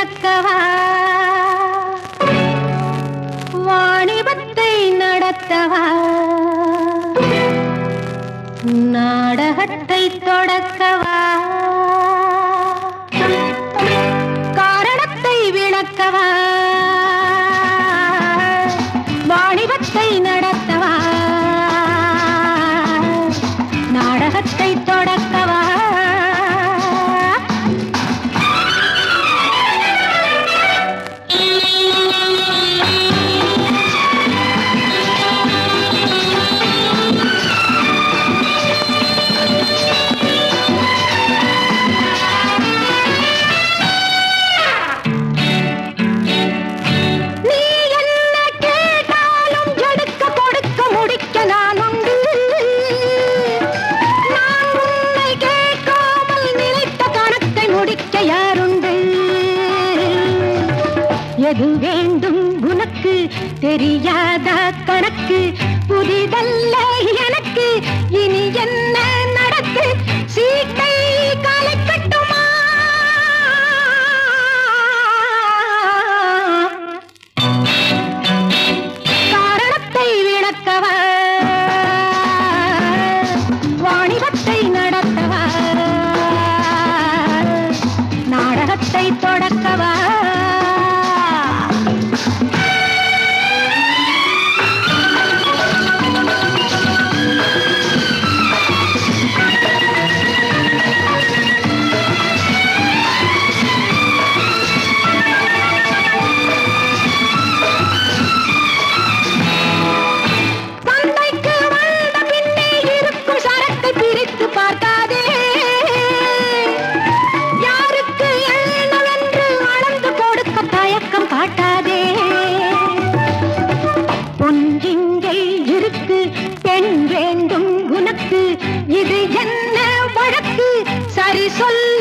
பிறக்கவா? வாணிபத்தை நடத்தவா? நாடகத்தை தொடக்கவா? எது வேண்டும் உனக்கு? தெரியாத கணக்கு? புதிதல்ல எனக்கு. இனி என்ன நடக்கு? சீட்டை காலை கட்டுமா? காரணத்தை விளக்கவா? 心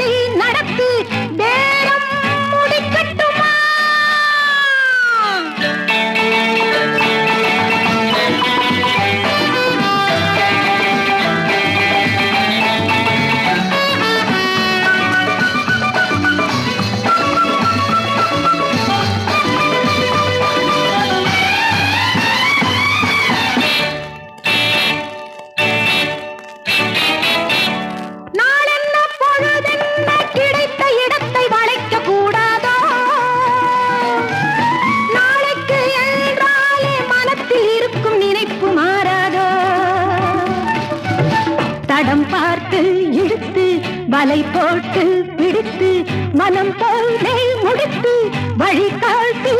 படம் பார்த்து இழுத்து வலை போட்டு பிடித்து மனம் போலே முடித்து வழி காட்டி